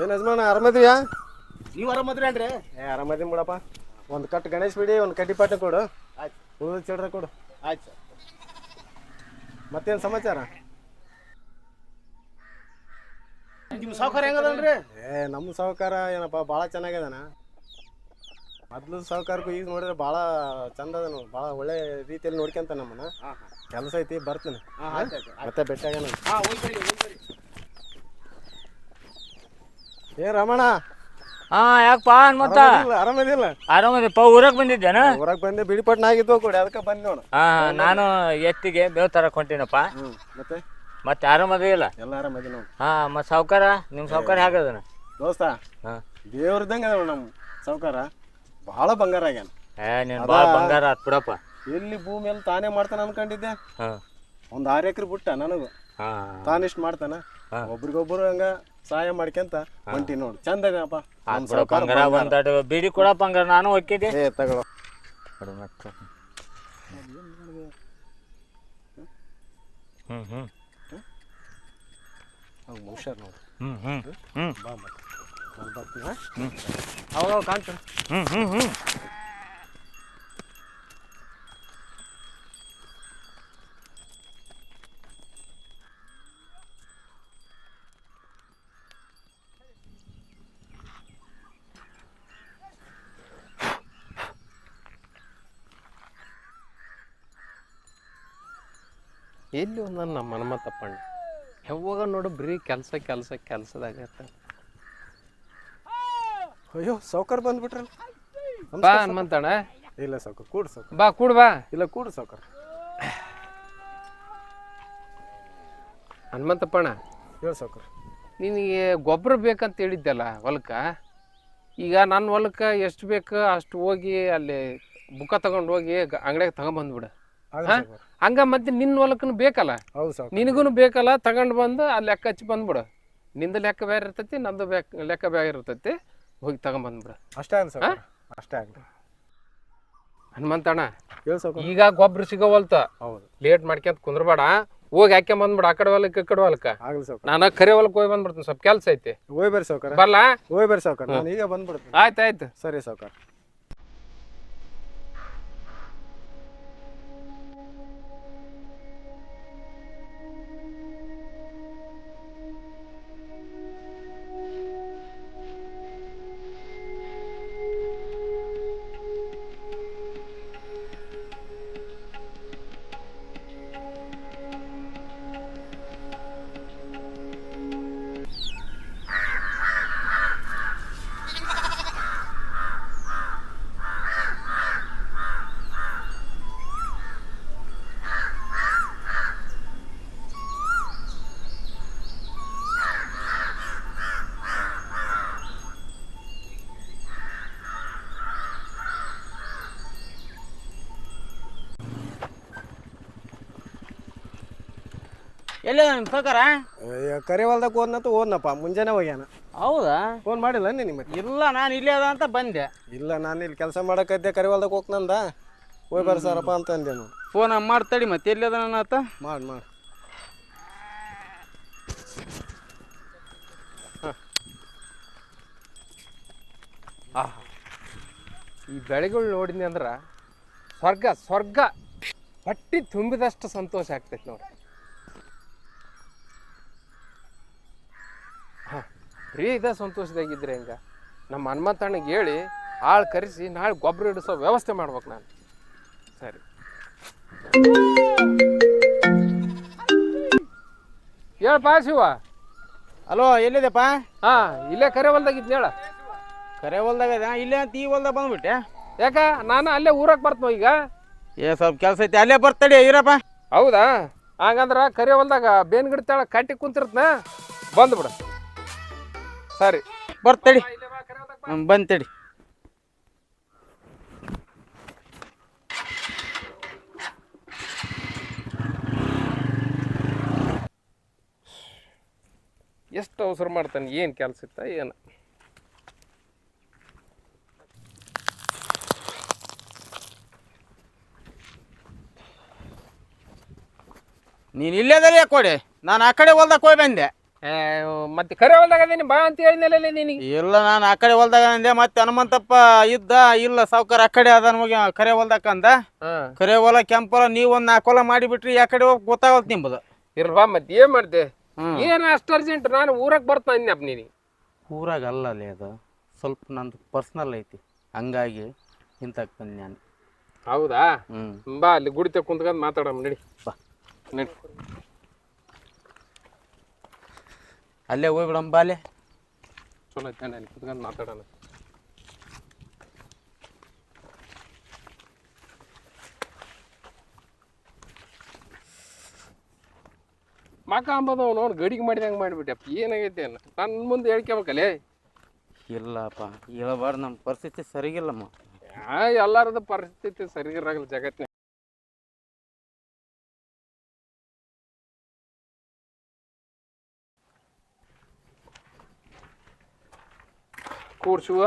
ಏನು ಯಜಮಾನ ಆರಾಮದಿಯಾ? ನೀವು ಆರಾಮದ್ರಿ ಅನ್ರಿ ಏ ಆರಾಮದಿ ಬಿಡಪ್ಪ. ಒಂದು ಕಟ್ ಗಣೇಶ್ ಬಿಡಿ ಒಂದು ಕಟ್ಟಿ ಪಾಟ ಕೊಡು. ಆಯ್ತು. ಉಳಿದ ಕೊಡು. ಆಯ್ತು ಸರ್. ಮತ್ತೇನು ಸಮಾಚಾರ? ನಿಮ್ಮ ಸಾವುಕಾರ ಹೆಂಗದನ್ರಿ ಏ ನಮ್ಮ ಸಾಹುಕಾರ ಏನಪ್ಪ ಭಾಳ ಚೆನ್ನಾಗಿದಾನ ಮೊದ್ಲು ಸಾಹುಕಾರಕ್ಕೂ ಈಗ ನೋಡಿದ್ರೆ ಭಾಳ ಚಂದ ಅದನು ಭಾಳ ಒಳ್ಳೆ ರೀತಿಯಲ್ಲಿ ನೋಡ್ಕೊಂತ ನಮ್ಮನ್ನ. ಹಾಂ ಕೆಲಸ ಐತಿ ಬರ್ತೀನಿ. ಮತ್ತೆ ಬೆಟ್ಟ ಹಾಂ ಏ ರಮಣ. ಹಾ ಯಾಕಪ್ಪ ಮತ್ತ ಆರಾಮದಿಲ್ಲ ಆರಾಮದಿಪ್ಪ ಊರಾಗ ಬಂದಿದ್ದೇನ? ಊರಾಗ ಬಂದೆ ಬಿಡಿಪಟ್ನ ಆಗಿದ್ವು ಕೊಡಿ ಅದಕ್ಕೆ ಬಂದೆ ನೋಡು. ಹಾ ನಾನು ಎತ್ತಿಗೆ ಬೇವ್ ತರಕ್ ಹೊಂಟಿನಪ್ಪ. ಮತ್ತೆ? ಮತ್ತೆ ಆರಾಮದಿ ಇಲ್ಲ? ಎಲ್ಲ ಆರಾಮದಿ ನಾವು ಹಾ ಮತ್ ಸಾವ್ಕಾರ ನಿಮ್ ಸಾವ್ಕಾರ ಹೇಗದನ? ದೋಸ್ತ ಹಾ. ದೇವ್ರದಂಗ ಅದಾವ ನಮ್ಮ ಸಾವ್ಕಾರ. ಭಾಳ ಬಂಗಾರ ಆಗ್ಯಾನ. ಏ ನೀನ್ ಭಾಳ ಬಂಗಾರ ಆತ್ ಬಿಡಪ್ಪ. ಎಲ್ಲಿ ಭೂಮಿ ಎಲ್ಲ ತಾನೇ ಮಾಡ್ತಾನ ಅನ್ಕೊಂಡಿದ್ದೆ? ಹಾ. ಒಂದು ಆರು ಎಕರೆ ಬಿಟ್ಟ ನನಗೂ. ತಾನಿಷ್ಟು ಮಾಡ್ತಾನ. ಒಬ್ರಿಗೊಬ್ರು ಹಂಗ ಸಹಾಯ ಮಾಡ್ಕೊಂತ ಹೊಂಟಿ ನೋಡು. ಚಂದ ಇದೆಯಪ್ಪ ಆತ್ ಬಿಡಪ್ಪ ಹಂಗಾರ ಒಂದ್ ಅಡ್ ಬಿಡಿ ಕೊಡಪ್ಪ ಹಂಗಾರ ನಾನು ಹೋಗ್ತಿದ್ದೆ ಏ ತಗೊಳ್ಳೋ. ಹ್ಮ್ ಹ್ಮ್. ಅವ್ ಮನುಷ್ಯರ್ ನೋಡು. ಹ್ಮ್ ಹ್ಮ್ ಹ್ಮ್. ಬಾ ಮತ್ತೆ ನಾನು ಬರ್ತೀನಿ ಹಾ? ಅವಾಗ ಕಾಣ್ತೀನಿ ಹ್ಮ್ ಹ್ಮ್ ಹ್ಮ್. ಎಲ್ಲಿ ಒಂದನ್ನು ನಮ್ಮ ಮನಮ ತಪ್ಪಣ್ಣ ಯಾವಾಗ ನೋಡು ಬರೀ ಕೆಲಸ ಕೆಲಸ ಕೆಲಸದಾಗ ಅಯ್ಯೋ ಸೌಕರ್ ಬಂದ್ಬಿಟ್ರಲ್ಲ. ಬಾ ಹನುಮಂತಣ್ಣ. ಇಲ್ಲ ಸೌಕರ್ ಕೂಡ ಸೌಕರ್ ಬಾ ಕೂಡ್ ಬಾ. ಇಲ್ಲ ಕೂಡ್ ಸೌಕರ್ ಹನುಮಂತಪ್ಪಣ್ಣ ಹೇಳು ಸೌಕರ್ ನಿನಗೆ ಗೊಬ್ಬರ ಬೇಕಂತ ಹೇಳಿದ್ದಲ್ಲ ಹೊಲಕ್ಕೆ? ಈಗ ನನ್ನ ಹೊಲಕ್ಕೆ ಎಷ್ಟು ಬೇಕು ಅಷ್ಟು ಹೋಗಿ ಅಲ್ಲಿ ಬುಕ್ಕ ತಗೊಂಡು ಹೋಗಿ ಅಂಗಡಿಯಾಗ ತಗೊಂಬಂದ್ಬಿಡು ಹಾ? ಹಂಗ ಮತ್ತೆ ನಿನ್ನ ಹೊಲಕ್ಕೂ ಬೇಕಲ್ಲ? ಹೌದು ಸರ್ ನಿನಗೂ ಬೇಕಲ್ಲ ತಗೊಂಡು ಬಂದು ಆ ಲೆಕ್ಕ ಹಚ್ಚಿ ಬಂದ್ಬಿಡು. ನಿಂದು ಲೆಕ್ಕ ಬೇರೆ ಇರ್ತೈತಿ ನಂದು ಬೇಕ್ ಲೆಕ್ಕ ಬೇರೆ ಇರ್ತೈತಿ ಹೋಗಿ ತಗೊಂಬಂದ್ಬಿಡು ಅಷ್ಟೇ ಅಷ್ಟೇ ಆಗಲಿ ಹನುಮಂತಣ್ಣ ಹೇಳು ಈಗ ಗೊಬ್ಬರ ಸಿಗೋವಲ್ತ ಹೌದು. ಲೇಟ್ ಮಾಡ್ಕೊಂತ ಕುಂದ್ರಬೇಡ. ಹೋಗಿ ಹಾಕ್ಯ ಬಂದ್ಬಿಡ ಆ ಕಡೆ ಹೊಲಕ್ಕೆ ಈ ಕಡೆ ಹೊಲಕ್ಕೆ. ಆಗಲಿ ಸೌಕರ್ ನಾನು ಕರೆ ಹೊಲಕ್ಕೆ ಹೋಗಿ ಬಂದ್ಬಿಡ್ತೀನಿ ಸ್ವಲ್ಪ ಕೆಲಸ ಐತಿ. ಹೋಯ್ ಬರ್ರಿ ಸೌಕರ್ ಬರ್ಲಾ? ಹೋಯ್ ಬರ್ರಿ ಸೌಕರ್ ನಾನು ಈಗ ಬಂದ್ಬಿಡ್ತೀನಿ. ಆಯ್ತು ಆಯ್ತು. ಸರಿ ಸೌಕರ್ ಎಲ್ಲ ನಿಮ್ಮ ಸಾವುಕಾರ ಕರಿ ಹೊಲ್ದಾಗ ಹೋದ್ನಂತ ಓದ್ನಪ್ಪ ಮುಂಜಾನೆ ಹೋಗ್ಯಾನ. ಹೌದಾ? ಫೋನ್ ಮಾಡಿಲ್ಲ ನೀ ಮತ್ತೆ ಇಲ್ಲ ನಾನು ಇಲ್ಲೇ ಅದ ಅಂತ ಬಂದೆ. ಇಲ್ಲ ನಾನು ಇಲ್ಲಿ ಕೆಲಸ ಮಾಡಕದ್ದೆ ಕರಿವಲ್ದಾಗ ಹೋಗ್ನಂದ ಹೋಯ್ ಬರ ಸರಪ್ಪ ಅಂತ ಅಂದೆ ನಾನು. ಫೋನ್ ಮಾಡ್ತಡಿ ಮತ್ತೆ ಎಲ್ಲಿ ಅದ ನನ್ನ ಆತ ಮಾಡಿ ಮಾಡಿ. ಈ ಬೆಳೆಗಳು ನೋಡಿದ್ನಿ ಅಂದ್ರೆ ಸ್ವರ್ಗ ಸ್ವರ್ಗ. ಪಟ್ಟಿ ತುಂಬಿದಷ್ಟು ಸಂತೋಷ ಆಗ್ತೈತೆ ನೋಡಿ ಬರೀ ಇದೇ ಸಂತೋಷದಾಗಿದ್ದರೆ ಹಿಂಗೆ? ನಮ್ಮ ಹನುಮಂತಣ್ಣಗೆ ಹೇಳಿ ಆಳು ಕರೆಸಿ ನಾಳೆ ಗೊಬ್ಬರ ಇಡಿಸೋ ವ್ಯವಸ್ಥೆ ಮಾಡ್ಬೇಕು ನಾನು. ಸರಿ. ಹೇಳಪ್ಪ ಶಿವ. ಹಲೋ ಎಲ್ಲಿದೆಪ್ಪ? ಹಾಂ ಇಲ್ಲೇ ಕರೆ ಹೊಲ್ದಾಗಿದ್ನ ಹೇಳ. ಕರೆ ಹೊಲ್ದಾಗ ಇದೆ ಇಲ್ಲೇ ಅಂತ ಈ ಹೊಲ್ದಾಗ ಬಂದ್ಬಿಟ್ಟೆ. ಯಾಕ? ನಾನು ಅಲ್ಲೇ ಊರಾಗ ಬರ್ತನೋ ಈಗ? ಏ ಸ್ವಲ್ಪ ಕೆಲಸ ಐತಿ ಅಲ್ಲೇ ಬರ್ತಡಿ ಇರಪ್ಪ. ಹೌದಾ? ಹಾಗಂದ್ರೆ ಕರೆ ಹೊಲ್ದಾಗ ಬೇನ್ ಗಿಡ ತಾಳ ಕಟ್ಟಿ ಕುಂತಿರ್ತನ ಬಂದ್ಬಿಡ. ಸರಿ. ಬರ್ತಡಿ ಬಂತಡಿ ಎಷ್ಟು ಅವಸರ ಮಾಡ್ತಾನೆ? ಏನು ಕೆಲಸ ಇತ್ತ? ಏನು? ನೀನು ಇಲ್ಲೇದಲ್ಲೇ ಕೊಡಿ ನಾನು ಆ ಕಡೆ ಹೊಲ್ದಾಗ ಹೋಗಿ ಬಂದೆ. ಮತ್ತೆ ಕರೆ ಹೊಲ್ದಾಗ ನೀನು ಬಾ ಅಂತ ಹೇಳಿದ್ನಲ್ಲ ನಿನಗೆ. ಇಲ್ಲ ನಾನು ಆ ಕಡೆ ಹೊಲ್ದಾಗ ಅಂದೆ ಮತ್ತೆ ಹನುಮಂತಪ್ಪ ಇದ್ದ ಇಲ್ಲ ಸಾವುಕಾರ ಆ ಕಡೆ ಅದ ನಮಗೆ ಕರೆ ಹೊಲ್ದಾಗ ಅಂದ. ಕರೆ ಹೊಲ ಕೆಂಪು ಹೊಲ ನೀವು ಒಂದು ನಾಲ್ಕು ಹೊಲ ಮಾಡಿಬಿಟ್ರಿ ಆ ಕಡೆ ಹೋಗಿ ಗೊತ್ತಾಗಲ್ತು ನಿಂಬುದು. ಇರ್ಬಾ ಮತ್ತೆ ಏನ್ ಮಾಡ್ದೆ? ಏನು ಅಷ್ಟು ಅರ್ಜೆಂಟ್ ನಾನು ಊರಾಗ ಬರ್ತಾ ಅಂದ್ನಪ್ಪ ನೀನು ಊರಾಗ ಅಲ್ಲ ಅಲ್ಲಿ ಅದು. ಸ್ವಲ್ಪ ನಂದು ಪರ್ಸ್ನಲ್ ಐತಿ. ಹಂಗಾಗಿ ಬಂದೆ ನಾನು. ಹೌದಾ? ಹ್ಞೂ ಬಾ ಅಲ್ಲಿ ಗುಡಿತ ಕುಂತ್ಕೊಂಡ್ ಮಾತಾಡಮ್ಮ ನಡಿ. ಬಾ. ನಡಿ. ಅಲ್ಲೇ ಹೋಗ್ಬಿಡಮ್ಮ ಬಾಲೆ ಚಲೋ ಐತೆ ಅಲ್ಲಿ ಕುತ್ಕೊಂಡು ಮಾತಾಡೋಣ. ಮಕ ಅಂಬದು ನೋಡಿ ಗಡಿಗೆ ಮಾಡಿದಂಗೆ ಮಾಡಿಬಿಟ್ಟಪ್ಪ ಏನಾಗೈತೆ ನನ್ನ ಮುಂದೆ ಹೇಳ್ಕೊಬೇಕಲ್ಲೇ ಇಲ್ಲಪ್ಪ ಹೇಳಬಾರ್ದು ನಮ್ಮ ಪರಿಸ್ಥಿತಿ ಸರಿಗಿಲ್ಲಮ್ಮ. ಎಲ್ಲಾರದ ಪರಿಸ್ಥಿತಿ ಸರಿ ಇರಾಗಲ್ಲ ಜಗತ್ತಿನ ಕೂರ್ಸುವ.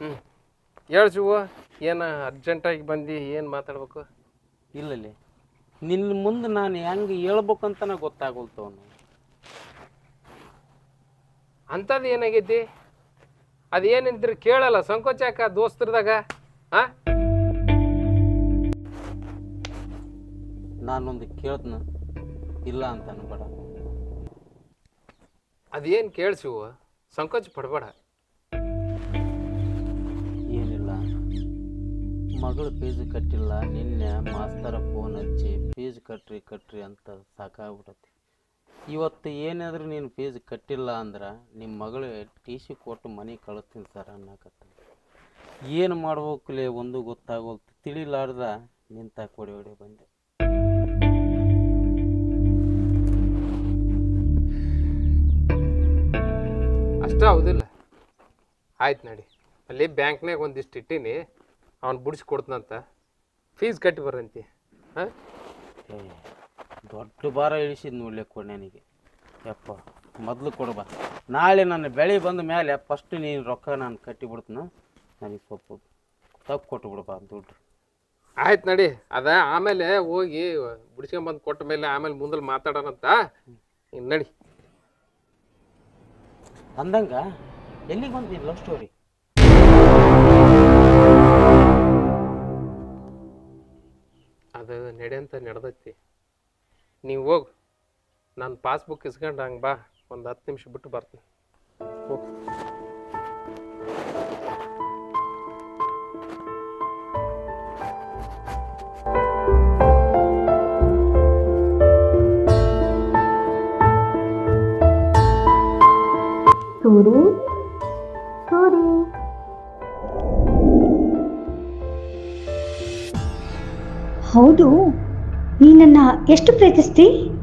ಹ್ಞೂ ಹೇಳು ಶಿವ ಏನು ಅರ್ಜೆಂಟಾಗಿ ಬಂದು ಏನು ಮಾತಾಡ್ಬೇಕು? ಇಲ್ಲಲ್ಲಿ. ನಿನ್ನ ಮುಂದೆ ನಾನು ಹೆಂಗೆ ಹೇಳ್ಬೇಕಂತನ ಗೊತ್ತಾಗೋಲ್ತವನು ಅಂಥದ್ದು ಏನಾಗೈತಿ? ಅದೇನಿದ್ರೆ ಕೇಳಲ್ಲ ಸಂಕೋಚ ಯಾಕ ದೋಸ್ತರದಾಗ ಆ? ನಾನೊಂದು ಕೇಳ್ತನ. ಇಲ್ಲ ಅಂತ ಅನ್ಬೇಡ. ಅದೇನು ಕೇಳಿಸಿವು ಸಂಕೋಚ ಪಡಬೇಡ. ಏನಿಲ್ಲ. ಮಗಳು ಫೀಸ್ ಕಟ್ಟಿಲ್ಲ ನಿನ್ನೆ ಮಾಸ್ತರ ಫೋನ್ ಹಚ್ಚಿ ಫೀಸ್ ಕಟ್ರಿ ಕಟ್ರಿ ಅಂತ ಸಾಕಾಗ್ಬಿಡತ್ತೆ ಇವತ್ತು ಏನಾದರೂ ನೀನು ಫೀಸ್ ಕಟ್ಟಿಲ್ಲ ಅಂದ್ರೆ ನಿಮ್ಮ ಮಗಳು ಟಿ ಸಿ ಕೊಟ್ಟು ಮನೆ ಕಳಿಸ್ತೀನಿ ಸರ್ ಅನ್ನಕತ್ತ ಏನು ಮಾಡ್ಬೇಕಲೇ ಒಂದು ಗೊತ್ತಾಗೋಲ್ತು ತಿಳಿಲಾರ್ದ ನಿಂತ ಕೊಡಿ ಹೊಡಿ ಬಂದೆ. ಅಷ್ಟ ಹೌದಿಲ್ಲ. ಆಯ್ತು ನಡಿ. ಅಲ್ಲಿ ಬ್ಯಾಂಕ್ನಾಗ ಒಂದಿಷ್ಟು ಇಟ್ಟೀನಿ. ಅವ್ನು ಬಿಡಿಸಿ ಕೊಡ್ತನಂತ. ಫೀಸ್ ಕಟ್ಟಿ ಬರಂತಿ. ಹಾಂ? ಏ ದೊಡ್ಡ ಭಾರ ಇಳಿಸಿದ್ ನೋಡ್ಲಿ ಕೊಡಿ ನನಗೆ. ಯಪ್ಪ ಮೊದಲು ಕೊಡಬ ನಾಳೆ ನನ್ನ ಬೆಳೆ ಬಂದ ಮೇಲೆ ಫಸ್ಟ್ ನೀನು ರೊಕ್ಕ ನಾನು ಕಟ್ಟಿ ಬಿಡ್ತನ ನನಗೆ ಸ್ವಲ್ಪ ತಪ್ಪು ಕೊಟ್ಟು ಬಿಡ್ಬಾ ದುಡ್ಡು. ಆಯ್ತು ನಡಿ. ಅದ ಆಮೇಲೆ ಹೋಗಿ ಬಿಡಿಸ್ಕೊಂಬಂದು ಕೊಟ್ಟ ಮೇಲೆ ಆಮೇಲೆ ಮುಂದಲ್ಲಿ ಮಾತಾಡೋಣಂತ. ಇನ್ನು ನಡಿ. ಅಂದಂಗ ಎಲ್ಲಿಗೆ ಬಂದಿ ಲವ್ ಸ್ಟೋರಿ ಅದು ನಡೆಯಂತ ನಡೆದೈತಿ. ನೀವು ಹೋಗು. ನಾನು ಪಾಸ್ಬುಕ್ ಇಸ್ಕೊಂಡು ಹಂಗೆ ಬಾ. ಒಂದು ಹತ್ತು ನಿಮಿಷ ಬಿಟ್ಟು ಬರ್ತೀನಿ. ಹೋಗು. ಸೂರಿ. ಸೂರಿ. ಹೌದು ನೀನನ್ನ ಎಷ್ಟು ಪ್ರೀತಿಸ್ತಿ?